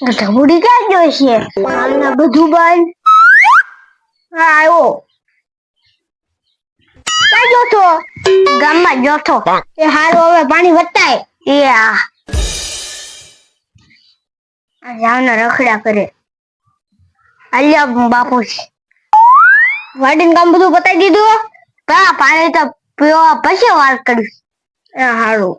ધબુડી ક્યાં ગયો છે હાલના બધું બંધ. હા આવ્યો અલ્યા બાપુ. વાડીને કામ બધું બતાવી દીધું? પાણી તો પીવા પછી વાત કરીશ એ હારું.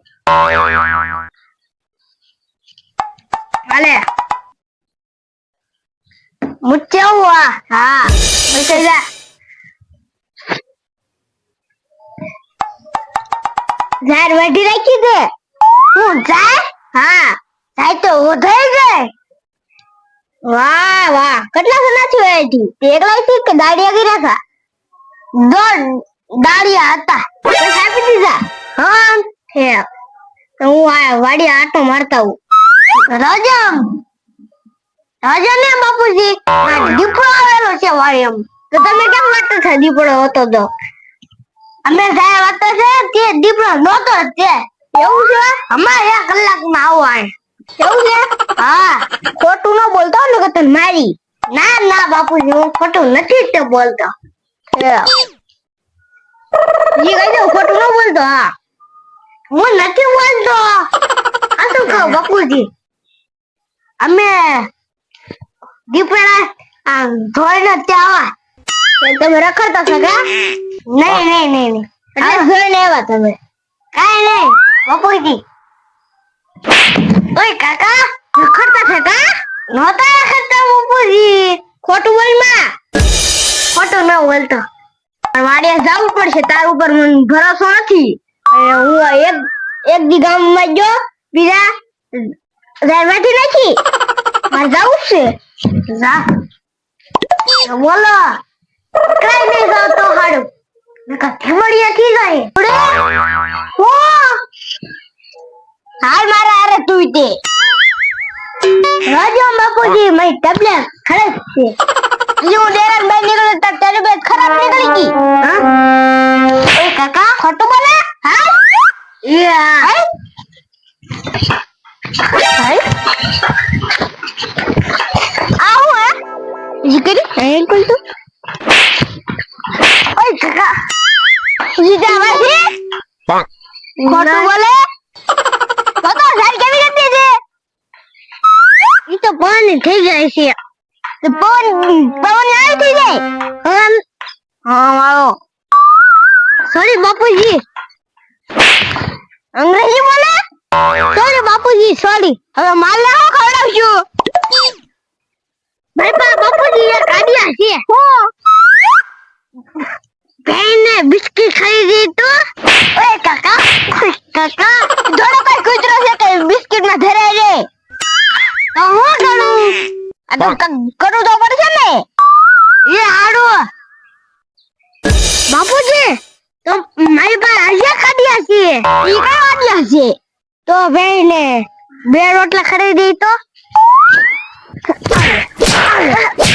રાખી જાય વાહ વાહ કેટલા જણા છો એથી એકલા થી કે દાડિયા કર્યા હતા દોઢ દાડિયા હતા બસ આપી દીધા હા હે વાડી આટો મારતા હું રજા ને બાપુજી? દીપડો આવેલો છે વાડી તો તમે કેમ વાતો છે દીપડો હતો તો. અમે જાય વાતો છે, તે દીપડો નહોતો જ તે. એવું છે? અમારે એક કલાકમાં આવો એવું છે? હા. ખોટું ન બોલતો ને કે તને મારી. ના ના, બાપુજી, હું ખોટું નથી તે બોલતો. જી કહી દઉં ખોટું ન બોલતો, હા. હું નથી બોલતો. આ શું કહું, બાપુજી? અમે દીપડા આ ધોઈને ત્યાં આવ્યા તો તમે રખડતા છો નહીં નહીં નહીં નહીં. એટલે ધોઈને આવ્યા તમે. કાંઈ નહીં બાપુજી ઓય કાકા રખડતા છે નહોતા રખડતા બાપુજી ખોટું બોલમાં. ખોટું ન બોલતો. પણ મારે જવું પડશે તાર ઉપર મને ભરોસો નથી. હું એક એક દી ગામમાં ગયો બીજા રહેવાથી નથી મારે જવું છે? જા. બોલો. કઈ નહીં જાવ તો હાડું નકર થેમડિયા થી જાય. ઉડે હાલ મારા હારે તું તે. રાજો બાપુજી મય તબલે ખરાબ છે. જો ડેરાન બાઈ નીકળે તો તબિયત ખરાબ નીકળી ગઈ. હા? કાકા ખોટું બોલે? હા? યા હે કોલ તો ઓય કાકા જી જાવા છે ખોટું બોલે તો તો ઝાડ કેવી રીતે છે ઈ તો પાણી થઈ જાય છે તો પવન પવન આવી થઈ જાય હમ હા મારો સોરી બાપુજી અંગ્રેજી બોલે સોરી બાપુજી સોરી હવે માલ લાવો હું ખવડાવશું ભાઈ બેને બિસ્કિટ ખરીદી તો? ઓય કાકા. કાકા. થોડો કઈ કૂતરો છે કે બિસ્કિટમાં ધરાય રે તો હું કરું આ તો પડશે ને. એ હાડું. બાપુજી તો મારી પાસે હજાર કાઢ્યા છે. ઈ કઈ વાગ્યા છે? તો ભાઈ બે રોટલા ખરીદી તો?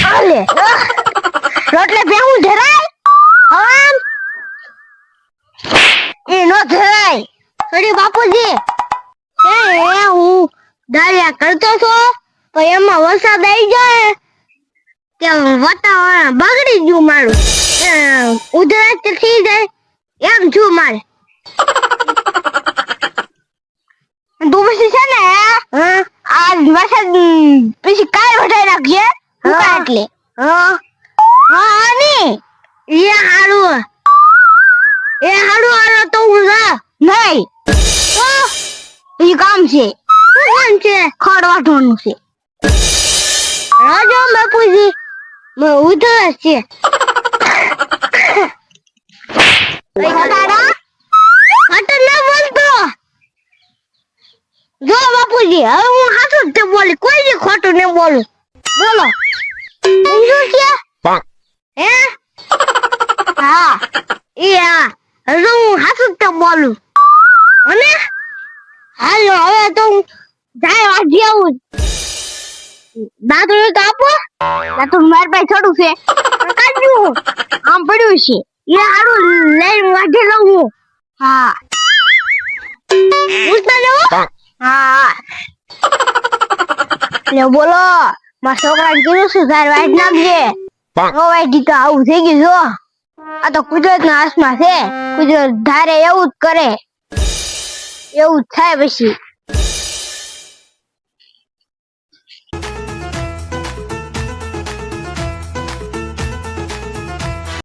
આલે રોટલા ભેહું ધરાય હવાન? એ નો ધરાય સોરી બાપુજી. એ હું દાળિયા કરતો છો? તો એમાં વરસાદ આવી જાય. કે વાતાવરણ બગડી ગયું મારું. ઉધરસ થઈ જાય. એમ છું મારે. તું પછી છે ને? આ વરસાદ પછી કાલ વટાઈ નાખજે ઉકા એટલે? હા. હા ની એ હારું એ હારું હારું તો હું જા. નહીં. એ કામ છે. કામ છે? ખડ વાટવાનું છે. રાજો બાપુજી મેં ઉધરસ છે. દાદા ખટર ના બોલતો જો બાપુજી હવે હું હાચું જ બોલી કોઈ દી ખોટું નહીં બોલું. બોલો. શું છે હે? હા. એ હા હજુ હું હાસુ જ તે બોલું. અને? હાલો હવે તો હું જાય વાગી આવું દાદુ તો આપો. દાદુ માર પાસે થોડું છે. કાઢ્યું આમ પડ્યું છે. એ હારું લઈને વાઢી લઉં હું. હા. પૂછતા હા. લે બોલો મારા છોકરાને કીધું ઝાડ વાઢી નાખજે વાઈટી તો આવું થઈ ગયું જો. આ તો કુદરત ના હાથમાં છે. કુદરત ધારે એવું જ કરે. એવું જ થાય પછી.